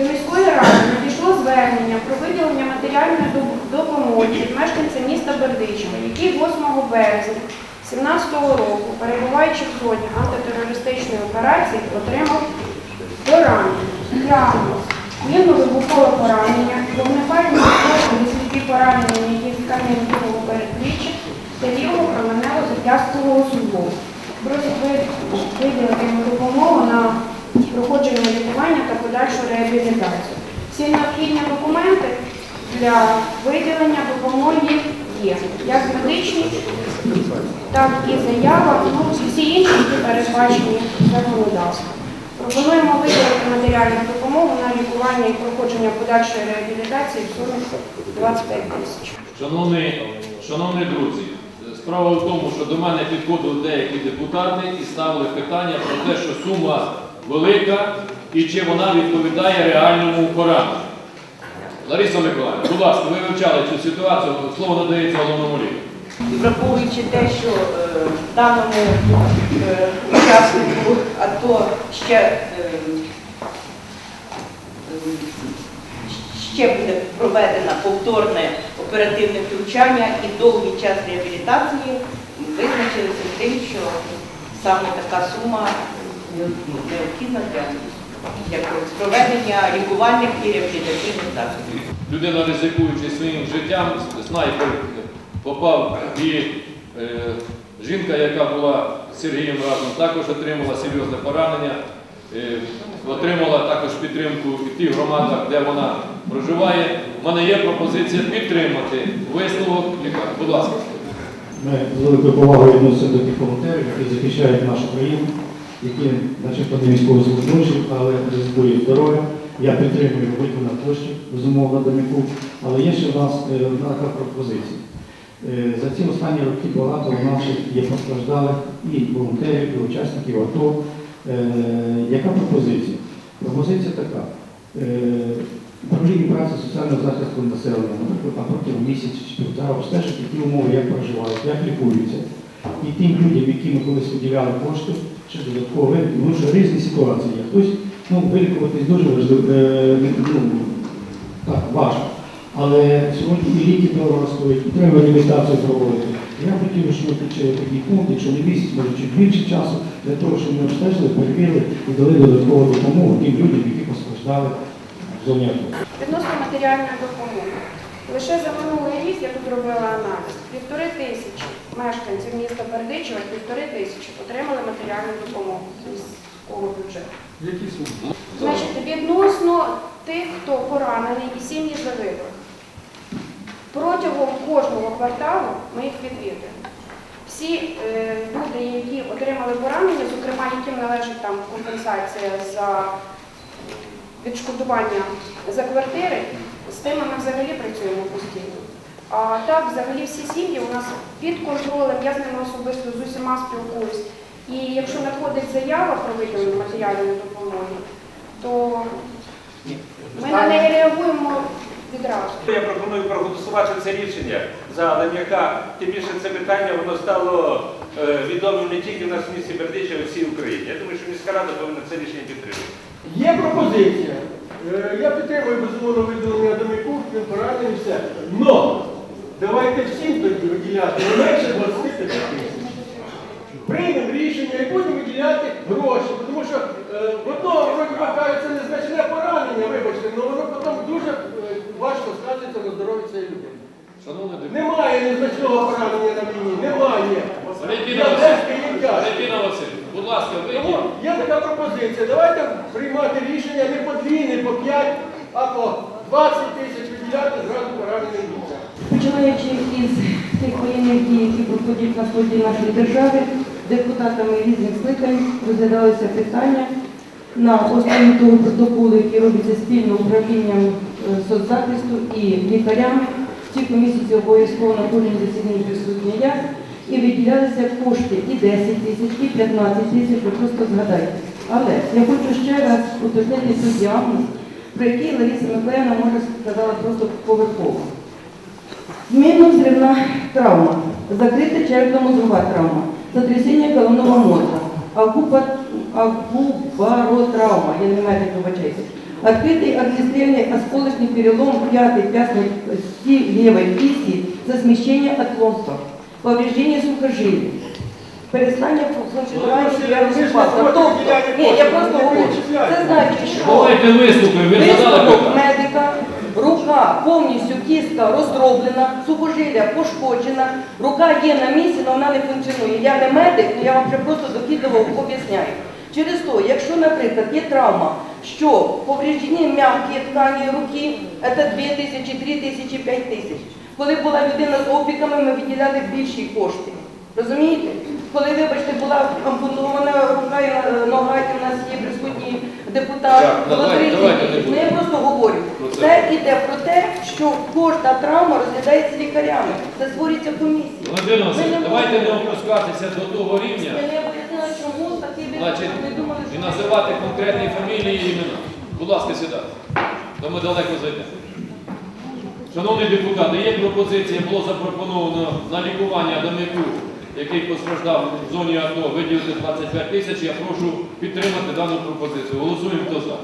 До міської ради надійшло звернення про виділення матеріальної допомоги від мешканця міста Бердичева, який 8 березня 2017 року, перебуваючи в зоні антитерористичної операції, отримав поранення, діагноз, мінно-вибухове поранення, вогнепальні сліпі поранення, які тканин лівого передпліччя та лівого променево зап'ясткового суглобу. Просить ви- виділити йому допомогу на проходження лікування та подальшу реабілітацію. Всі необхідні документи для виділення допомоги є, як медичні, так і заява, ну, всі інші, які передбачені законодавством. Пропонуємо виділити матеріальну допомогу на лікування і проходження подальшої реабілітації в сумі 25 тисяч. Шановні, шановні друзі, справа в тому, що до мене підходили деякі депутати і ставили питання про те, що сума велика і чи вона відповідає реальному пораненню. Лариса Миколаївна, будь ласка, ви вивчали цю ситуацію, слово надається головному лікарю. Враховуючи те, що е, даному е, учаснику АТО ще, е, е, ще буде проведено повторне оперативне втручання і довгий час реабілітації, визначилися тим, що саме така сума необхідна для, проведення лікувальних і реабілітаційних заходів. Людина, ризикуючи своїм життям, снайпер попав і е, жінка, яка була з Сергієм разом, також отримала серйозне поранення, е, отримала також підтримку в тих громадах, де вона проживає. У мене є пропозиція підтримати висновок лікаря. Будь ласка. Ми з великою повагою відносимо до тих волонтерів, які захищають нашу країну, які начебто не військовослужбовці, але ризикують здоров'я. Я підтримую роботу на площі, безумовно, доміку, але є ще в нас е, одна така пропозиція. Е, За ці останні роки багато наших є постраждалих і волонтерів, і учасників АТО. Е, Яка пропозиція? Пропозиція така. Управління праці соціального захисту населення, наприклад, протягом місяця чи півтора обстежити ті умови, як проживають, як лікуються. І тим людям, які ми колись виділяли кошти, ще додатково виліку, тому що різні ситуації є. Хтось ну, вилікуватись дуже важливо, е, ну, так, важко. Але сьогодні і ліки дорого стоять, і треба реабілітацію проводити. Я хотів, щоб ми включили такий пункт, якщо не місяць, може чуть більше часу, для того, щоб ми обстежили, перевірили і дали додаткову допомогу тим людям, які постраждали в зоні АТО. Відносно матеріальної допомоги. Лише за минулий рік я тут робила аналіз. Півтори тисячі мешканців міста Бердичева, півтори тисячі отримали матеріальну допомогу з міського бюджету. Які суми? Значить, відносно тих, хто поранений і сім'ї загиблих. Протягом кожного кварталу ми їх відвідуємо. Всі е, люди, які отримали поранення, зокрема, яким належить там компенсація за відшкодування за квартири, з тими ми взагалі працюємо постійно. А так, взагалі, всі сім'ї у нас під контролем, я з ними особисто з усіма спілкуюсь. І якщо надходить заява про виділення матеріальної допомоги, то ми на неї реагуємо відразу. Я пропоную проголосувати це рішення за Лем'яка. Тим більше це питання воно стало е, відомим не тільки в нас в місті Бердича, а й всій Україні. Я думаю, що міська рада повинна це рішення підтримати. Є пропозиція. Е, Я підтримую безумовно виділення доміку, він поранений і все. Но давайте всім тоді виділяти не менше 25 тисяч. Приймемо рішення і будемо виділяти гроші, тому що е, в одного вроді кажуть, це незначне поранення, вибачте, але воно потім дуже е, важко скажеться на здоров'я цієї людини. Шановний депутат. Немає незначного поранення на війні, немає. Валентина Васильівна, будь ласка, Тому вийдіть. є така пропозиція. Давайте приймати рішення не по дві, не по п'ять, а по 20 тисяч виділяти зразу пораненим бійцям. Починаючи із тих воєнних дій, які проходять на сході нашої держави, депутатами різних скликань розглядалися питання на основі того протоколу, який робиться спільно управлінням е, соцзахисту і лікарями. В цій комісії обов'язково на кожній засіданні присутня я. І виділялися кошти і 10 тисяч, і 15 тисяч, ви просто згадайте. Але я хочу ще раз уточнити цей діагноз, про який Лариса Миколаївна, може, сказала просто поверхово. Мінно-взривна травма, закрита черепно-мозгова травма, сотрясіння головного мозга, агуба- агубаротравма, я не медик, вибачаюся, Открытый огнестрельный осколочный перелом пятой пястной кости левой кисти со смещением отклонства, повреждение сухожилий, переслання функціонування серйозного спазму. Тобто, ні, я просто говорю, це значить, що Давайте вислухаємо, ви задали Висновок питання. медика, рука повністю кістка роздроблена, сухожилля пошкоджена, рука є на місці, але вона не функціонує. Я не медик, але я вам вже просто докидливо об'ясняю. Через то, якщо, наприклад, є травма, що повреждені м'які ткані руки, це 2 тисячі, 3 тисячі, 5 тисяч. Коли була людина з опіками, ми виділяли більші кошти. Розумієте? Коли, вибачте, була ампутована рука і е, нога, і у нас є присутній депутат, Так, було давай- 30 давайте не тисяч. Ну, просто говорю. Про це. Це йде про те, що кожна травма розглядається лікарями. Це створюється комісія. Володимир Васильович, давайте не опускатися до того рівня, Я не об'яснила, чому такі значить, ми думали, і що... називати конкретні фамілії і імена. Будь ласка, сідайте. То ми далеко зайдемо. Шановні депутати, є пропозиція, було запропоновано на лікування Адамику, який постраждав в зоні АТО, виділити 25 тисяч. Я прошу підтримати дану пропозицію. Голосуємо, хто за.